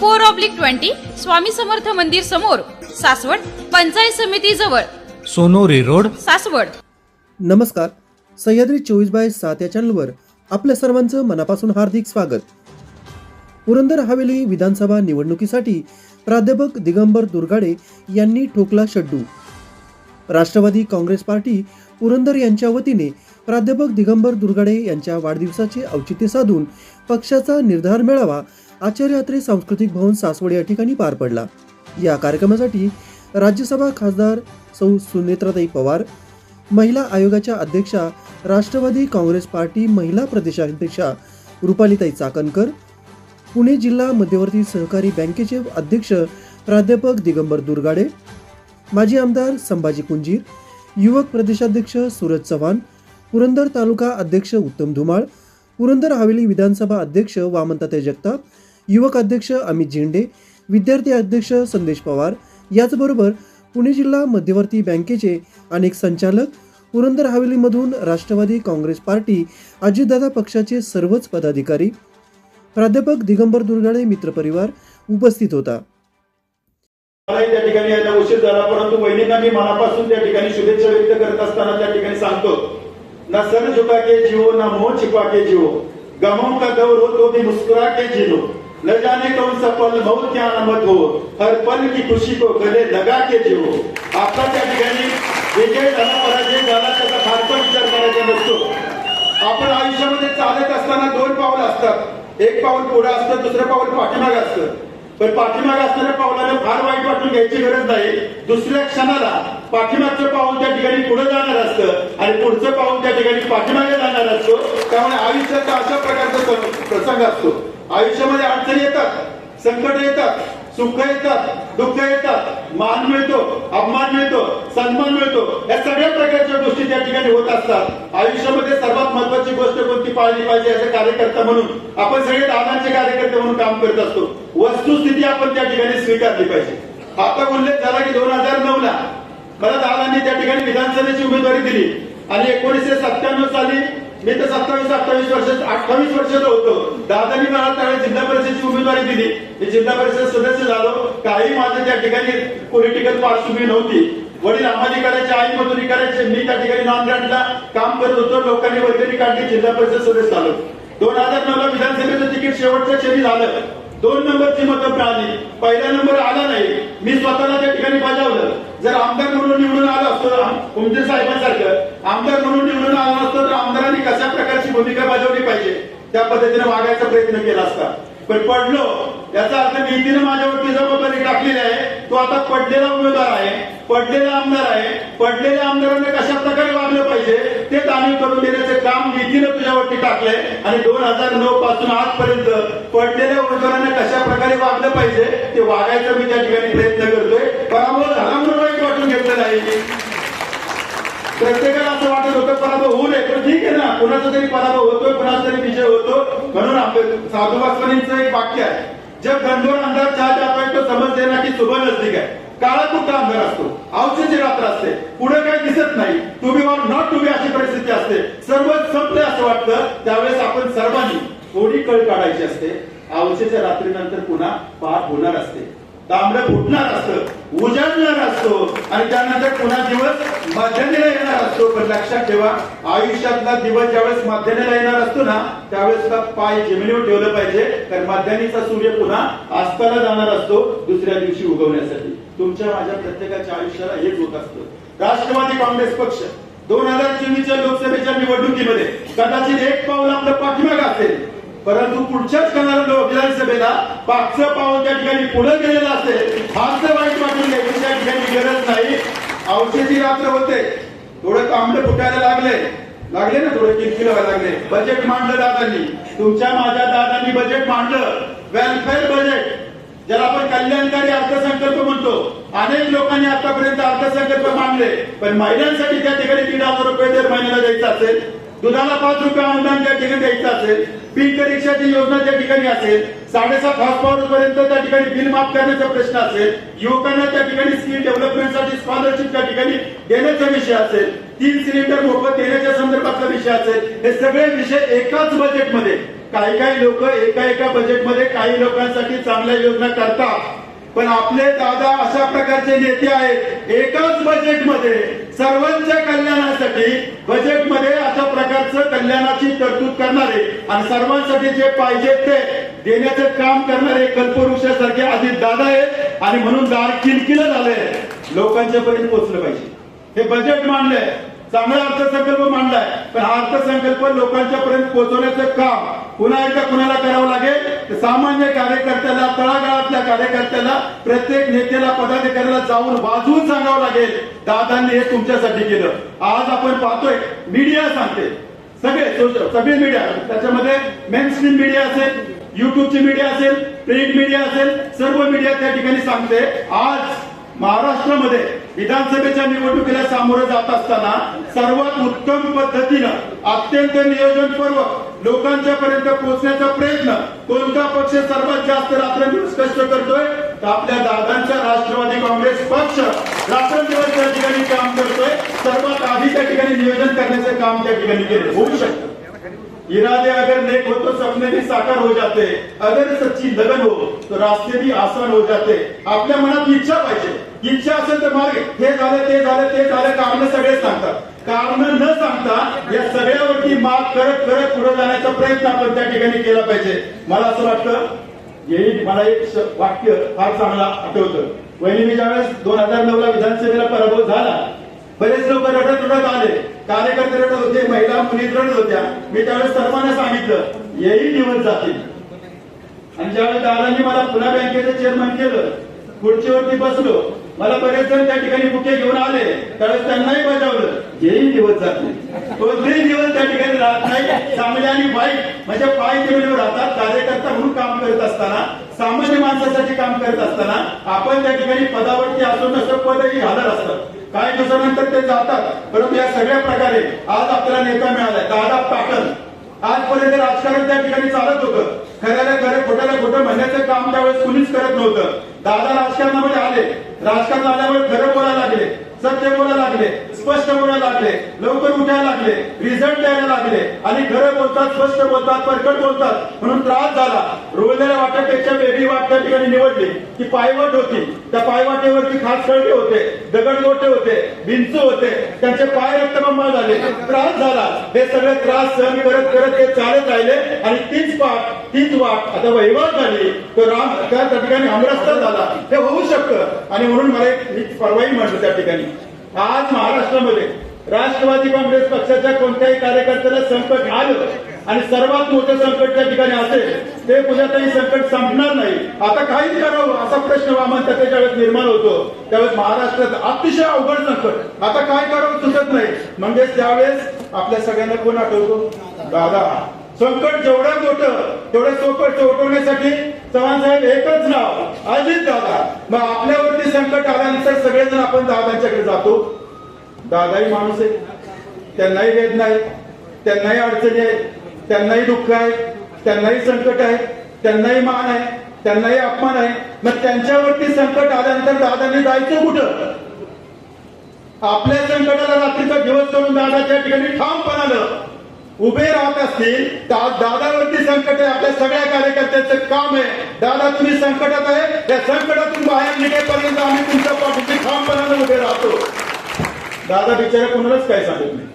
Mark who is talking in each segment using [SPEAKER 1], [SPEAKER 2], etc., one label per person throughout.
[SPEAKER 1] four oblique twenty Swami Samarth मंदिर समोर सासवड पंचायत समिती जवळ.
[SPEAKER 2] सोनोरी रोड.
[SPEAKER 1] सासवड.
[SPEAKER 3] नमस्कार. सह्याद्री चोवीस बाय सात या चॅनलवर आपल्या सर्वांचं मनापासून हार्दिक स्वागत. पुरंदर हवेली विधानसभा निवडणुकीसाठी प्राध्यापक दिगंबर दुर्गाडे यांनी ठोकला शड्डू. राष्ट्रवादी काँग्रेस पार्टी पुरंदर यांच्या वतीने प्राध्यापक दिगंबर दुर्गाडे यांच्या वाढदिवसाचे औचित्य साधून पक्षाचा निर्धार मेळावा आचार्य अत्रे सांस्कृतिक भवन सासवड या ठिकाणी पार पडला. या कार्यक्रमासाठी राज्यसभा खासदार सौ सुनेत्राताई पवार महिला आयोगाच्या अध्यक्षा राष्ट्रवादी काँग्रेस पार्टी महिला प्रदेशाध्यक्षा रुपालीताई चाकणकर पुणे जिल्हा मध्यवर्ती सहकारी बँकेचे अध्यक्ष प्राध्यापक दिगंबर दुर्गाडे माजी आमदार संभाजी कुंजीर युवक प्रदेशाध्यक्ष सूरज चव्हाण पुरंदर तालुका अध्यक्ष उत्तम धुमाळ पुरंदर हवेली विधानसभा अध्यक्ष वामनताते जगताप युवक अध्यक्ष अमित झेंडे विद्यार्थी अध्यक्ष संदेश पवार याचबरोबर पुणे जिल्हा मध्यवर्ती बँकेचे अनेक संचालक पुरंदर हवेलीमधून राष्ट्रवादी काँग्रेस पार्टी अजितदादा पक्षाचे सर्वच पदाधिकारी प्राध्यापक दिगंबर दुर्गाडे मित्रपरिवार उपस्थित होता.
[SPEAKER 4] मलाही त्या ठिकाणी यायला उशीर झाला परंतु वहिनींना मी मनापासून त्या ठिकाणी शुभेच्छा व्यक्त करत असताना त्या ठिकाणी सांगतो ना सर झुका के जिओ ना मोह छिपा के जिओ गमों का दौर हो तो भी मुस्कुरा के जी न जाने कौन सा पल मौत क्या नमत हो हर पल की खुशी को गले लगा के जिओ आपला त्या ठिकाणी विजय झाला पराजय झाला त्याचा फारसा विचार करायचा नसतो आपण आयुष्यामध्ये चालत असताना दोन पाऊल असतात. एक पाऊल पुढे असतं दुसरं पाऊल पाठीमागे असतं. पण पाठीमागे असणाऱ्या पावलाला फार वाईट वाटून घ्यायची गरज नाही. दुसऱ्या क्षणाला पाठीमागचं पाऊल त्या ठिकाणी पुढे जाणार असतं आणि पुढचं पाऊल त्या ठिकाणी पाठीमागे जाणार असतो. त्यामुळे आयुष्याचा अशा प्रकारचा प्रसंग असतो. आयुष्यामध्ये अडचणी येतात संकट येतात सुख येतात दुःख येतात मान मिळतो अपमान मिळतो सन्मान मिळतो. या सगळ्या प्रकारच्या गोष्टी त्या ठिकाणी होत असतात. आयुष्यामध्ये सर्वात महत्वाची गोष्ट कोणती पाळली पाहिजे असे कार्यकर्ता म्हणून आपण सगळे दादांचे कार्यकर्ते म्हणून काम करत असतो. वस्तुस्थिती आपण त्या ठिकाणी स्वीकारली पाहिजे. आता उल्लेख झाला की दोन हजार नऊ ला मला दादांनी त्या ठिकाणी विधानसभेची उमेदवारी दिली आणि एकोणीसशे सत्त्याण्णव साली मी तर सत्तावीस अठ्ठावीस वर्ष अठ्ठावीस वर्षाचं होतो. दादांनी मला त्यावेळेस जिल्हा परिषदेची उमेदवारी दिली. मी जिल्हा परिषद सदस्य झालो. काही माझं त्या ठिकाणी पॉलिटिकल पार्श्वभूमी नव्हती. वडील अंबानी करायचे आई मजुरी करायचे. मी त्या ठिकाणी नॉन काम करत होतो. लोकांनी वैद्यकीय काढली जिल्हा परिषद सदस्य झालो. दोन हजार नऊ ला विधानसभेचं तिकीट शेवटच्या क्षणी झालं. दोन नंबरचे मतं मिळाली पहिला नंबर आला नाही. मी स्वतःला त्या ठिकाणी बजावलं. जर आमदार म्हणून निवडून आलो असतो उमदे साहेबांसारखं आमदार म्हणून निवडून आलं असतं तर आमदारांनी कशा प्रकारची भूमिका बजावली पाहिजे? त्या पद्धतीने वागायचा प्रयत्न केला असता. पण पडलो. याचा अर्थ नीतीनं माझ्यावरती जबाबदारी टाकलेली आहे तो आता पडलेला उमेदवार आहे पडलेला आमदार आहे पडलेल्या आमदारांना कशा प्रकारे वागलं पाहिजे ते आम्ही करून देण्याचे काम नीतीनं तुझ्यावरती टाकलंय आणि दोन हजार नऊ पासून आजपर्यंत पडलेल्या उमेदवारांना कशा प्रकारे वागलं पाहिजे ते वागायचा मी त्या ठिकाणी प्रयत्न करतोय. पराभव झाला म्हणून वाईट वाटून घेतलेला आहे प्रत्येकाला असं वाटत होतं पराभव होऊ नये पण ठीक आहे ना कुणाचा तरी पराभव होतोय कुणाचा तरी विजय होतो म्हणून आपलं साधुबास्वानींचं एक वाक्य आहे. जब गंधोर अंधार छा जाता है तो समज देना की सुबह नजदीक है काळा कुठं अंधार असतो? आवश्यची रात्र असते. पुढे काही दिसत नाही. To be or not to be अशी परिस्थिती असते. सर्व संपले असं वाटतं. त्यावेळेस आपण सर्वांनी थोडी कळ काढायची असते. आवश्यच्या रात्रीनंतर पुन्हा पाठ होणार असते. तांबडं फुटणार असतं उजाडणार असतो आणि त्यानंतर पुन्हा दिवस माध्यमेला येणार असतो. पण लक्षात ठेवा आयुष्यातला दिवस ज्यावेळेस माध्यमेला येणार असतो ना त्यावेळेस का पाय जमिनीवर ठेवलं पाहिजे. कारण माध्यानीचा सूर्य पुन्हा अस्ताला जाणार असतो दुसऱ्या दिवशी उगवण्यासाठी. तुमच्या माझ्या प्रत्येकाच्या आयुष्याला हेच होत असतं. राष्ट्रवादी काँग्रेस पक्ष दोन हजार चोवीसच्या लोकसभेच्या निवडणुकीमध्ये कदाचित एक पाऊल आपलं पाठीमाग असेल. परंतु पुढच्याच क्षणाला विधानसभेला पाचचं पाऊल त्या ठिकाणी पुढे गेलेलं असेल फारसं वाईट वाटून घ्यायची त्या ठिकाणी गरज नाही. औषधी रात्र होते. थोडं तांबड फुटायला लागले. लागले ना थोडे किरकिर व्हायला लागले. बजेट मांडलं दादांनी. तुमच्या माझ्या दादांनी बजेट मांडलं. वेलफेअर बजेट ज्याला आपण कल्याणकारी अर्थसंकल्प म्हणतो. अनेक लोकांनी आतापर्यंत अर्थसंकल्प मांडले. पण महिलांसाठी त्या ठिकाणी दीड हजार रुपये दर महिन्याला द्यायचा असेल दुधाला पाच रुपये अनुदान त्या ठिकाणी द्यायचं असेल पीक रिक्षाची योजना त्या ठिकाणी असेल साडेसात हॉर्स पॉवर पर्यंत त्या ठिकाणी बिल माफ करण्याचा प्रश्न असेल युवकांना त्या ठिकाणी स्किल डेव्हलपमेंटसाठी स्कॉलरशिप त्या ठिकाणी देण्याचा विषय असेल तीन सिलेंडर मोफत देण्याच्या संदर्भातला विषय असेल हे सगळे विषय एकाच बजेटमध्ये काही काही लोक एका एका बजेटमध्ये काही लोकांसाठी चांगल्या योजना करतात. पण आपले दादा अशा प्रकारचे नेते आहेत एकाच बजेटमध्ये सर्वांच्या कल्याणासाठी बजेटमध्ये अशा प्रकारचं कल्याणाची तरतूद करणारे आणि सर्वांसाठी जे पाहिजे ते देण्याचं काम करणारे कल्पवृक्षासारखे आधी दादा आहेत. आणि म्हणून दार किलकिलं झालंय. लोकांच्या पर्यंत पोहोचलं पाहिजे. हे बजेट मांडलंय. चांगला अर्थसंकल्प मांडलाय. पण हा अर्थसंकल्प लोकांच्या पर्यंत पोहोचवण्याचं काम पुन्हा एकदा कुणाला करावं लागेल? सामान्य कार्यकर्त्याला तळागाळातल्या कार्यकर्त्याला प्रत्येक नेत्याला पदाधिकाऱ्याला जाऊन वाजवून सांगावं लागेल दादांनी हे तुमच्यासाठी केलं. आज आपण पाहतोय मीडिया सांगते. सगळे सगळे मीडिया त्याच्यामध्ये मेन स्ट्रीम मीडिया असेल युट्यूबची मीडिया असेल प्रिंट मीडिया असेल सर्व मीडिया त्या ठिकाणी सांगते. आज महाराष्ट्रामध्ये विधानसभेच्या निवडणुकीला सामोरं जात असताना सर्वात उत्तम पद्धतीनं अत्यंत नियोजनपूर्वक लोकांच्या पर्यंत पोहोचण्याचा प्रयत्न कोणता पक्ष सर्वात जास्त रात्रंदिवस कष्ट करतोय? तर आपल्या दादांचा राष्ट्रवादी काँग्रेस पक्ष रात्रंदिवस त्या ठिकाणी काम करतोय. सर्वात आधी त्या ठिकाणी नियोजन करण्याचं काम त्या ठिकाणी केलं. होऊ शकतं. इरादे अगर नेक हो तो सपने भी साकार हो जाते. अगर सच्ची लगन हो तो रास्ते भी आसान हो जाते. आपल्या मनात इच्छा पाहिजे. इच्छा असेल तर मागे हे झालं ते झालं ते झालं. कारण सगळे सांगतात. कारण न सांगता या सगळ्यावरती मात करत करत पुढे जाण्याचा प्रयत्न आपण त्या ठिकाणी केला पाहिजे. मला असं वाटतं येईल मला एक वाक्य फार चांगला आठवतं. वहिनी मी ज्यावेळेस दोन हजार नऊ ला विधानसभेला पराभव झाला बरेच लोक रडत रडत आले. कार्यकर्ते रडत होते महिला मुली रडत होत्या. मी त्यावेळेस सर्वांना सांगितलं येईल दिवस जातील. आणि ज्यावेळेस दादांनी मला पुन्हा बँकेचं चेअरमन केलं खुर्चीवरती बसलो मला बरेच जण त्या ठिकाणी बुके घेऊन आले. त्यावेळेस त्यांनाही बजावलं. जेही दिवस जाते कोणतेही दिवस त्या ठिकाणी राहत नाही. चांगले आणि वाईट म्हणजे पाय जमिनीवर राहतात. कार्यकर्ता म्हणून काम करत असताना सामान्य माणसासाठी काम करत असताना आपण त्या ठिकाणी पदावरती असो नसं पदही घालत असतात काही दिवसानंतर ते जातात. परंतु या सगळ्या प्रकारे आज आपल्याला नेता मिळालाय. दादा पाटण. आजपर्यंत राजकारण त्या ठिकाणी चालत होतं. खऱ्याला खरं खोट्याला खोटं म्हणण्याचं काम त्यावेळेस कुणीच करत नव्हतं. दादा राजकारणामध्ये आले. राजकारण आल्यामुळे खरं बोलायला लागले सत्य बोलायला लागले. स्पष्ट बोलायला लागले. लवकर उठायला लागले. रिझल्ट द्यायला लागले. आणि खरं बोलतात स्पष्ट बोलतात परकट बोलतात. म्हणून त्रास झाला. रोवलेल्या वाटापेक्षा वेगळी वाट त्या ठिकाणी निवडली. ती पायवाट होती. त्या पायवाटेवरती खास खळगे होते. दगडगोटे होते. भिंच होते. त्यांचे पाय रक्तबंबाळ झाले. त्रास झाला. हे सगळे त्रास सहन करत करत ते चालत राहिले. आणि तीच पाठ तीच वाट आता वहिवाट झाली. तो राम त्या त्या ठिकाणी हमरस्ता झाला. हे होऊ शकतं. आणि म्हणून मला एक परवाही म्हटलं त्या ठिकाणी. आज महाराष्ट्रामध्ये राष्ट्रवादी काँग्रेस पक्षाच्या कोणत्याही कार्यकर्त्याला संकट आलं आणि सर्वात मोठं संकट त्या ठिकाणी असेल ते पुण्यातही संकट संपणार नाही. आता काहीच करावं असा प्रश्न वामन त्याच्या वेळेस निर्माण होतो त्यावेळेस महाराष्ट्रात अतिशय अवघड संकट. आता काय करावं सुचत नाही. म्हणजे त्यावेळेस आपल्या सगळ्यांना कोण आठवतो? दादा. संकट जेवढं मोठं तेवढं सोपट सोडवण्यासाठी चव्हाण साहेब एकच नाव अजित दादा. मग आपल्यावरती संकट आल्यानंतर सगळेजण आपण दादांच्याकडे जातो. दादाही माणूस आहे. त्यांनाही वेदना आहे. त्यांनाही अडचणी आहेत. त्यांनाही दुःख आहे. त्यांनाही संकट आहे. त्यांनाही मान आहे. त्यांनाही अपमान आहे. मग त्यांच्यावरती संकट आल्यानंतर दादांनी जायचं कुठं? आपल्या संकटाला रात्रीचा दिवस करून दादा त्या ठिकाणी ठामपणानं उभे राहत असतील तर आज दादावरती संकट आहे आपल्या सगळ्या कार्यकर्त्यांचं काम आहे. दादा तुम्ही संकटात आहे त्या संकटातून बाहेर निघेपर्यंत आम्ही तुमच्या पाठीशी ठामपणाने उभे राहतो. दादा बिचारा कोणालाच काय सांगत नाही.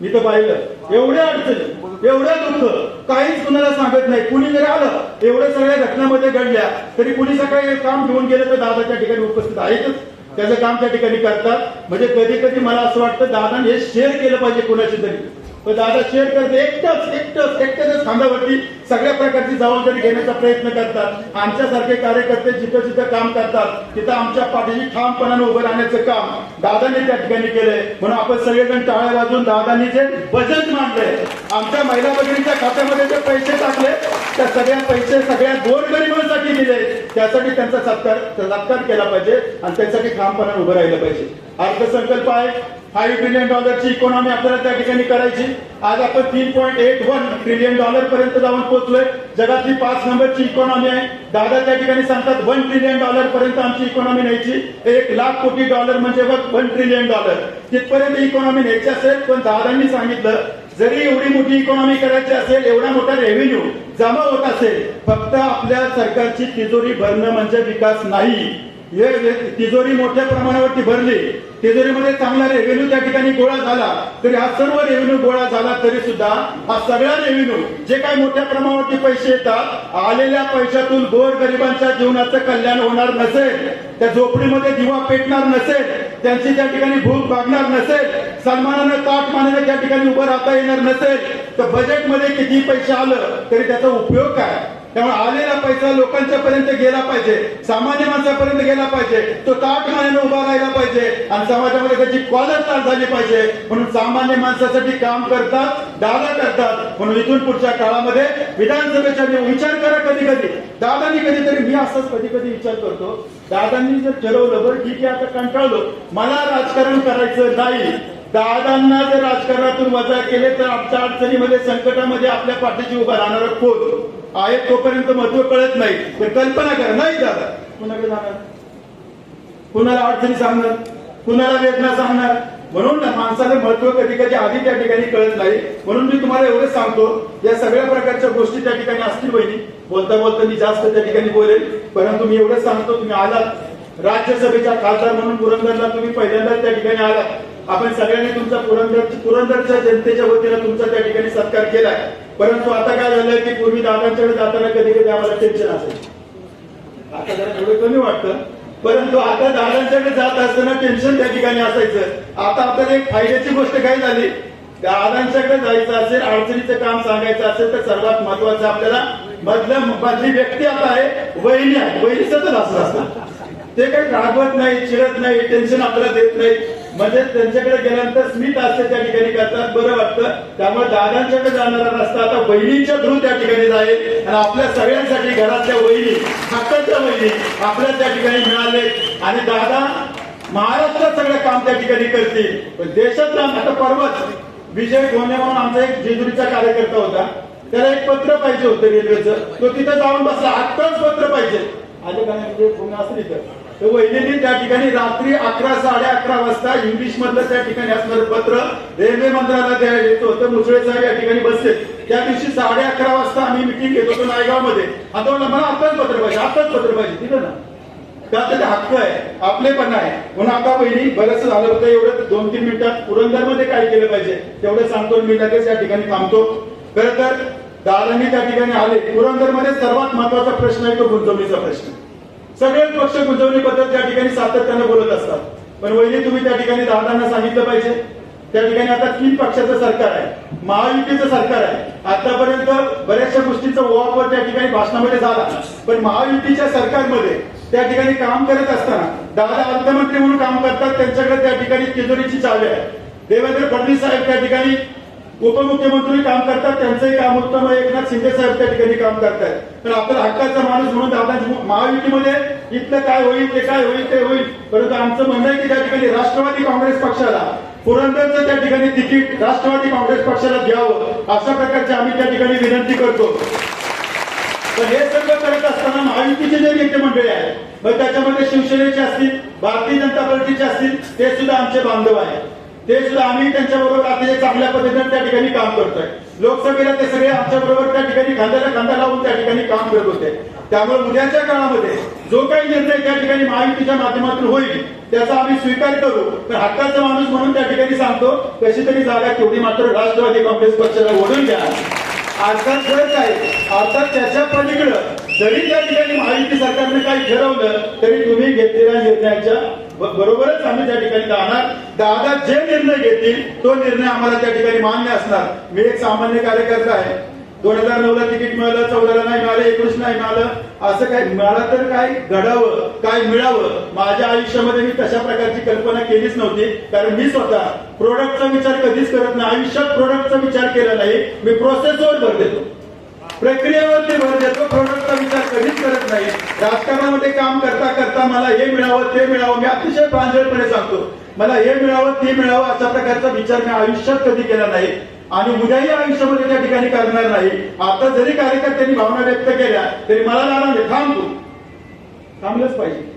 [SPEAKER 4] मी तर पाहिलं. एवढ्या अडचणी एवढं दुःख काहीच कुणाला सांगत नाही. कुणी जरी आलं एवढ्या सगळ्या घटनामध्ये घडल्या तरी कुणी सकाळी काम घेऊन गेलं तर दादाच्या ठिकाणी उपस्थित आहेतच. त्याचं काम त्या ठिकाणी करतात. म्हणजे कधी कधी मला असं वाटतं दादा हे शेअर केलं पाहिजे कुणाशी तरी. पण दादा शेडकर एकटंच एकटंच एकट्याच्या खांद्यावरती सगळ्या प्रकारची जबाबदारी घेण्याचा प्रयत्न करतात. आमच्यासारखे कार्यकर्ते जिथं जिथं काम करतात तिथं आमच्या पाठीशी ठामपणाने उभं राहण्याचं काम दादांनी त्या ठिकाणी केलंय. म्हणून आपण सगळेजण टाळ्या वाजून दादांनी जे बजेट मांडलंय आमच्या महिला भगिनीच्या खात्यामध्ये जे पैसे टाकले त्या सगळ्या पैसे सगळ्या गोरगरिबांसाठी दिले. त्यासाठी त्यांचा सत्कार सत्कार केला पाहिजे आणि त्यासाठी ठामपणाने उभं राहिलं पाहिजे. अर्थसंकल्प आहे फाईव्ह ट्रिलियन डॉलरची इकॉनॉमी आपल्याला त्या ठिकाणी करायची. आज आपण तीन point eight one trillion dollar पर्यंत जाऊन पोहोचलोय. जगातली पाच नंबरची इकॉनॉमी आहे. दादा त्या ठिकाणी सांगतात वन ट्रिलियन डॉलर पर्यंत आमची इकॉनॉमी न्यायची. एक लाख कोटी डॉलर म्हणजे बघ वन ट्रिलियन डॉलर. तिथपर्यंत इकॉनॉमी न्यायची असेल पण दादांनी सांगितलं जरी एवढी मोठी इकॉनॉमी करायची असेल एवढा मोठा रेव्हेन्यू जमा होत असेल फक्त आपल्या सरकारची तिजोरी भरणं म्हणजे विकास नाही. हे हे तिजोरी मोठ्या प्रमाणावरती भरली. तिजोरीमध्ये चांगला रेव्हेन्यू त्या ठिकाणी गोळा झाला. तरी हा सर्व रेव्हेन्यू गोळा झाला तरी सुद्धा हा सगळा रेव्हेन्यू जे काही मोठ्या प्रमाणावरती पैसे येतात आलेल्या पैशातून गोर गरिबांच्या जीवनाचं कल्याण होणार नसेल त्या झोपडीमध्ये दिवा पेटणार नसेल त्यांची त्या ठिकाणी भूक भागणार नसेल सन्मानानं ताट मानाने त्या ठिकाणी उभं राहता येणार नसेल तर बजेटमध्ये किती पैसे आलं तरी त्याचा उपयोग काय? त्यामुळे आलेला पैसा लोकांच्या पर्यंत गेला पाहिजे सामान्य माणसापर्यंत गेला पाहिजे तो ताट मानेने उभा राहिला पाहिजे आणि समाजामध्ये त्याची कॉलर झाली पाहिजे. म्हणून सामान्य माणसासाठी काम करतात दादा करतात. म्हणून इथून पुढच्या काळामध्ये विधानसभेच्या विचार करा कधी कधी दादांनी कधीतरी मी असंच कधी कधी विचार करतो दादांनी जर ठरवलं बरं ठीक आहे आता कंटाळलो. मला राजकारण करायचं नाही. दादांना जर राजकारणातून वजा केले तर आमच्या अडचणीमध्ये संकटामध्ये आपल्या पाठीशी उभा राहणार कोण? आहेत तोपर्यंत महत्त्व कळत नाही. तर कल्पना करा. नाही दादा कुणाकडे जाणार? कुणाला अडचणी सांगणार? कुणाला वेदना सांगणार? म्हणून ना माणसाला महत्त्व कधी कधी आधी त्या ठिकाणी कळत नाही. म्हणून मी तुम्हाला एवढंच सांगतो या सगळ्या प्रकारच्या गोष्टी त्या ठिकाणी असतील बहिणी बोलता बोलता मी जास्त त्या ठिकाणी बोलेल परंतु मी एवढंच सांगतो तुम्ही आलात. राज्यसभेच्या खासदार म्हणून पुरंदरला तुम्ही पहिल्यांदाच त्या ठिकाणी आला आपण सगळ्यांनी तुमचा पुरंदर पुरंदरच्या जनतेच्या वतीनं तुमचा त्या ठिकाणी सत्कार केलाय. परंतु आता काय झालंय की पूर्वी दादांच्याकडे जाताना कधी कधी आम्हाला टेन्शन असेल आता जरा थोडं कमी वाटतं. परंतु आता दादांच्याकडे जात असताना टेन्शन त्या ठिकाणी असायचं. आता आपल्याला एक फायद्याची गोष्ट काय झाली? दादांच्याकडे जायचं असेल अडचणीचं काम सांगायचं असेल तर सर्वात महत्वाचं आपल्याला मधल्या मधली व्यक्ती आता आहे वहिनी आहे. वहिनीच असं असतं ते काही रागवत नाही चिडत नाही टेन्शन आपल्याला देत नाही. म्हणजे त्यांच्याकडे गेल्यानंतर स्मित असते त्या ठिकाणी करतात बरं वाटतं. त्यामुळे दादांच्याकडे जाणारा रस्ता आता बहिणींच्या थ्रू त्या ठिकाणी जाईल. आणि आपल्या सगळ्यांसाठी घरातल्या वहिनी हक्काच्या वहिनी आपल्या त्या ठिकाणी मिळाले. आणि दादा महाराष्ट्रात सगळं काम त्या ठिकाणी करतील. पण देशात आता परवाच विजय गोने म्हणून आमचा एक जेजुरीचा कार्यकर्ता होता. त्याला एक पत्र पाहिजे होतं रेल्वेचं. तो तिथं जाऊन बसला. आत्ताच पत्र पाहिजे. आले का नाही? म्हणजे कोणी असं तर वहिनीने त्या ठिकाणी रात्री अकरा साडे अकरा वाजता इंग्लिश मधलं त्या ठिकाणी असणारं पत्र रेल्वे मंत्र्याला द्यायला येत. होतं मुसळे साहेब या ठिकाणी बसले त्या दिवशी साडे अकरा वाजता आम्ही मिटिंग घेत होतो नायगावमध्ये आता म्हणलं मला आताच पत्र पाहिजे आताच पत्र पाहिजे. दिलं ना. त्यात ते हक्क आहे आपले पण आहे. म्हणून आता बहिणी बरंच झालं होतं एवढं दोन तीन मिनिटात पुरंदरमध्ये काय केलं पाहिजे तेवढं सांगतो मी लगेच या ठिकाणी थांबतो. खरं तर दादांनी त्या ठिकाणी आले. पुरंदरमध्ये सर्वात महत्त्वाचा प्रश्न आहे तो गुंतवणीचा प्रश्न. सगळेच पक्ष गुंतवणुकीबद्दल त्या ठिकाणी सातत्यानं बोलत असतात. पण वहिनी तुम्ही त्या ठिकाणी दादांना सांगितलं पाहिजे. त्या ठिकाणी आता तीन पक्षाचं सरकार आहे. महायुतीचं सरकार आहे. आतापर्यंत बऱ्याचशा गोष्टीचा वापर त्या ठिकाणी भाषणामध्ये झाला. पण महायुतीच्या सरकारमध्ये त्या ठिकाणी काम करत असताना दादा अर्थमंत्री म्हणून काम करतात. त्यांच्याकडे त्या ठिकाणी तिजोरीची चावी आहे. देवेंद्र फडणवीस साहेब त्या ठिकाणी उपमुख्यमंत्री काम करतात त्यांचंही काम उत्तम आहे एकनाथ शिंदे साहेब त्या ठिकाणी काम करतात तर आपला हक्काचा माणूस म्हणून दादाजी महायुतीमध्ये इथलं काय होईल ते काय होईल ते होईल. परंतु आमचं म्हणणं आहे की त्या ठिकाणी राष्ट्रवादी काँग्रेस पक्षाला पुरंदरचं त्या ठिकाणी तिकीट राष्ट्रवादी काँग्रेस पक्षाला द्यावं अशा प्रकारची आम्ही त्या ठिकाणी विनंती करतो. तर हे सगळं करत असताना महायुतीचे जे नेते मंडळी आहेत मग त्याच्यामध्ये शिवसेनेचे असतील भारतीय जनता पार्टीचे असतील ते सुद्धा आमचे बांधव आहेत. ते सुद्धा आम्ही त्यांच्या बरोबर अतिशय चांगल्या पद्धतीने त्या ठिकाणी काम करतोय. लोकसभेला ते सगळे आमच्या बरोबर त्या ठिकाणी खांद्याला खांदा लावून त्या ठिकाणी काम करत होते. त्यामुळे उद्याच्या काळामध्ये जो काही निर्णय त्या ठिकाणी महायुतीच्या माध्यमातून होईल त्याचा आम्ही स्वीकार करू. तर हक्काचा माणूस म्हणून त्या ठिकाणी सांगतो कशी तरी जागा तेवढी मात्र राष्ट्रवादी काँग्रेस पक्षाला ओढून घ्या. अर्थात गरज आहे अर्थात त्याच्या पलीकडं जरी त्या ठिकाणी महायुती सरकारने काही ठरवलं तरी तुम्ही घेतलेल्या निर्णयाच्या बरोबरच आम्ही त्या ठिकाणी जाणार. दादा जे निर्णय घेतील तो निर्णय आम्हाला त्या ठिकाणी मान्य असणार. मी एक सामान्य कार्यकर्ता आहे. दोन हजार नऊ ला तिकीट मिळालं चौदाला नाही मिळालं एकोणीस नाही मिळालं. असं काय मिळालं तर काय? घडावं काय मिळावं? माझ्या आयुष्यामध्ये मी तशा प्रकारची कल्पना केलीच नव्हती. कारण मी स्वतः प्रोडक्टचा विचार कधीच करत नाही. आयुष्यात प्रोडक्टचा विचार केला नाही. मी प्रोसेसवर भर देतो. प्रक्रियावरती भर देतो प्रोडक्टचा विचार कधीच करत नाही. राजकारणामध्ये काम करता करता मला हे मिळावं ते मिळावं मी अतिशय प्रांजळपणे सांगतो. मला हे मिळावं ते मिळावं अशा प्रकारचा विचार मी आयुष्यात कधी केला नाही. आणि उद्याही आयुष्यामध्ये त्या ठिकाणी करणार नाही. आता जरी कार्यकर्त्यांनी भावना व्यक्त केल्या तरी मला जाणार नाही थांब तू. थांबलंच पाहिजे.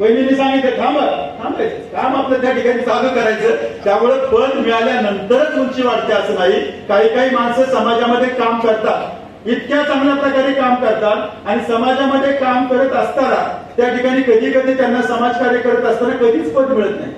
[SPEAKER 4] वहिनीने सांगितलं थांबा थांबायचं. काम आपलं त्या ठिकाणी चालू करायचं. त्यामुळे पद मिळाल्यानंतरच उंची वाढते असं नाही. काही काही माणसं समाजामध्ये काम करतात. इतक्या चांगल्या प्रकारे काम करतात आणि समाजामध्ये काम करत असताना त्या ठिकाणी कधी कधी त्यांना समाजकार्य करत असताना कधीच पद मिळत नाही.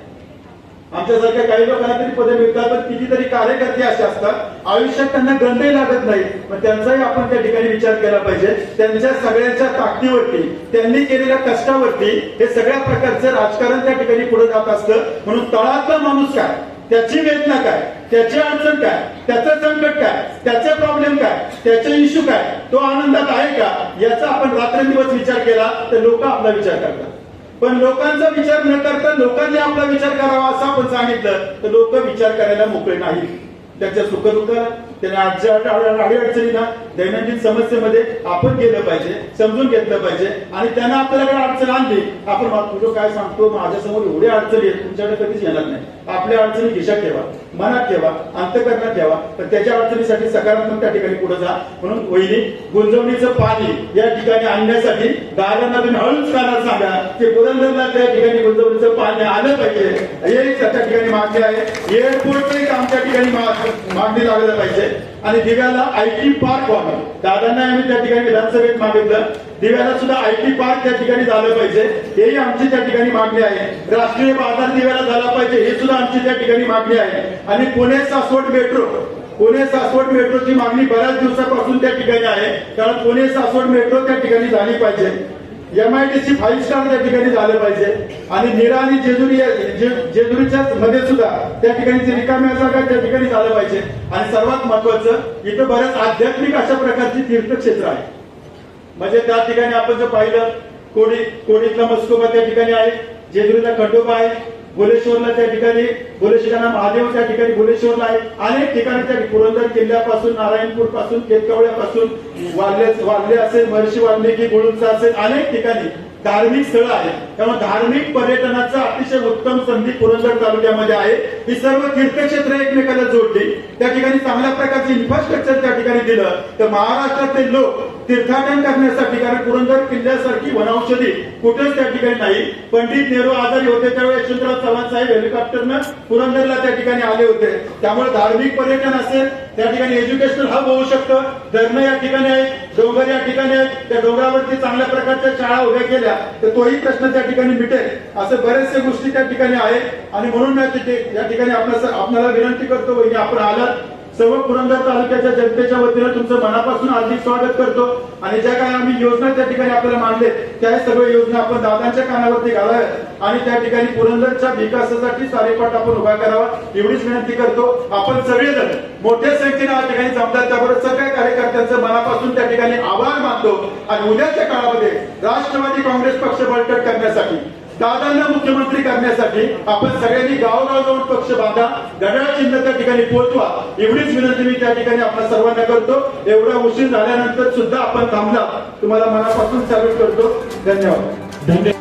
[SPEAKER 4] आमच्यासारख्या काही लोकांना तरी पदे मिळतात पण कितीतरी कार्यकर्ते असे असतात आयुष्यात त्यांना ग्रंथही लागत नाही. पण त्यांचाही आपण त्या ठिकाणी विचार केला पाहिजे. त्यांच्या सगळ्यांच्या ताकदीवरती त्यांनी केलेल्या कष्टावरती हे सगळ्या प्रकारचं राजकारण त्या ठिकाणी पुढे जात असतं. म्हणून तळातला माणूस काय? त्याची वेदना काय? त्याची अडचण काय? त्याचं संकट काय? त्याचे प्रॉब्लेम काय? त्याचे इश्यू काय? तो आनंदात आहे का? याचा आपण रात्रंदिवस विचार केला तर लोक आपला विचार करतात. पण लोकांचा विचार न करता लोकांनी आपला विचार करावा असं आपण सांगितलं तर लोक विचार करायला मोकळे नाही त्यांच्या सुखदुःखाला त्यांना अडी अडचणीला दैनंदिन समस्येमध्ये आपण गेलं पाहिजे समजून घेतलं पाहिजे आणि त्यांना आपल्याकडे अडचण आणली आपण तुझं काय सांगतो माझ्यासमोर एवढी अडचणी आहेत तुमच्याकडे कधीच येणार नाही. आपल्या अडचणी खिशात ठेवा मनात ठेवा अंतकरणात ठेवा तर त्याच्या अडचणीसाठी सकारात्मक त्या ठिकाणी पुढे जा. म्हणून वहिनी गुंजवणीचं पाणी या ठिकाणी आणण्यासाठी दादांना तुम्ही हळूच कानाला सांगा की पुरंदरला त्या ठिकाणी गुंजवणीचं पाणी आलं पाहिजे. हे त्या ठिकाणी मागणी आहे? एअरपोर्ट काम त्या ठिकाणी मागणी लागलं पाहिजे. आणि दिव्याला आय टी पार्क व्हावी दादांना आम्ही त्या ठिकाणी विधानसभेत मागितलं. दिव्याला सुद्धा आय टी पार्क त्या ठिकाणी झालं पाहिजे. हेही आमची त्या ठिकाणी मागणी आहे. राष्ट्रीय बाजार दिव्याला झाला पाहिजे हे सुद्धा आमची त्या ठिकाणी मागणी आहे. आणि पुणे सासवड मेट्रो पुणे सासवड मेट्रोची मागणी बऱ्याच दिवसापासून त्या ठिकाणी आहे. कारण पुणे सासवड मेट्रो त्या ठिकाणी झाली पाहिजे. एमआयडीसी फाईव्ह स्टार त्या ठिकाणी झालं पाहिजे. आणि निरा आणि जेजुरी या- जेजुरीच्या मध्ये सुद्धा त्या ठिकाणी जे रिकाम्या जागा त्या ठिकाणी झालं पाहिजे. आणि सर्वात महत्वाचं इथं बऱ्याच आध्यात्मिक अशा प्रकारची तीर्थक्षेत्र आहे. म्हणजे त्या ठिकाणी आपण जर पाहिलं कोडी कोडीतला मस्कोबा त्या ठिकाणी आहे जेजुरीला खंडोबा आहे भुलेश्वरला त्या ठिकाणी भुलेश्वरांना महादेव त्या ठिकाणी भुलेश्वरला आहे. अनेक ठिकाणी त्या पुरंदर किल्ल्यापासून नारायणपूरपासून केतकवड्यापासून वाल्ले वाल्ले असेल महर्षी वाल्मिकी गुळूंचा असेल अनेक ठिकाणी धार्मिक स्थळ आहे त्यामुळे धार्मिक पर्यटनाचा अतिशय उत्तम संधी पुरंदर तालुक्यामध्ये आहे. ही सर्व तीर्थक्षेत्र एकमेकाला जोडली. त्या ठिकाणी चांगल्या प्रकारचे इन्फ्रास्ट्रक्चर त्या ठिकाणी दिलं. तर महाराष्ट्रातले लोक तीर्थाटन करण्यासाठी कारण पुरंदर किल्ल्यासारखी वनौषधी कुठेच त्या ठिकाणी नाही. पंडित नेहरू आजारी होते त्यावेळी यशवंतराव चव्हाण साहेब हेलिकॉप्टरनं पुरंदरला त्या ठिकाणी आले होते. त्यामुळे धार्मिक पर्यटन असेल त्या ठिकाणी एज्युकेशनल हब होऊ शकतं. धरणं या ठिकाणी आहे डोंगर या ठिकाणी आहे त्या डोंगरावरती चांगल्या प्रकारच्या शाळा उभ्या केल्या तर तोही प्रश्न त्या ठिकाणी मिटेल. असं बरेचसे गोष्टी त्या ठिकाणी आहेत. आणि म्हणून या ठिकाणी ठिकाणी आपणाला विनंती करतो वहिनी आपण आलात सर्व पुरंदर तालुक्याच्या जनतेच्या वतीनं तुमचं मनापासून हार्दिक स्वागत करतो. आणि ज्या काही आम्ही योजना त्या ठिकाणी आपल्याला मांडले त्या सर्व योजना आपण दादांच्या कानावरती घालाव्यात. आणि त्या ठिकाणी पुरंदरच्या विकासासाठी सारेपाठ आपण उभा करावा एवढीच विनंती करतो. आपण सगळेजण मोठ्या संख्येने या ठिकाणी जमतात त्याबरोबर सगळ्या कार्यकर्त्यांचं मनापासून त्या ठिकाणी आभार मानतो. आणि उद्याच्या काळामध्ये राष्ट्रवादी काँग्रेस पक्ष बळकट करण्यासाठी दादांना मुख्यमंत्री करण्यासाठी आपण सगळ्यांनी गावोगाव जाऊन पक्ष बांधा घड्याळ चिन्ह त्या ठिकाणी पोहोचवा. एवढीच विनंती मी त्या ठिकाणी आपण सर्वांना करतो. एवढा उशीर झाल्यानंतर सुद्धा आपण थांबला तुम्हाला मनापासून सॅल्यूट करतो. धन्यवाद.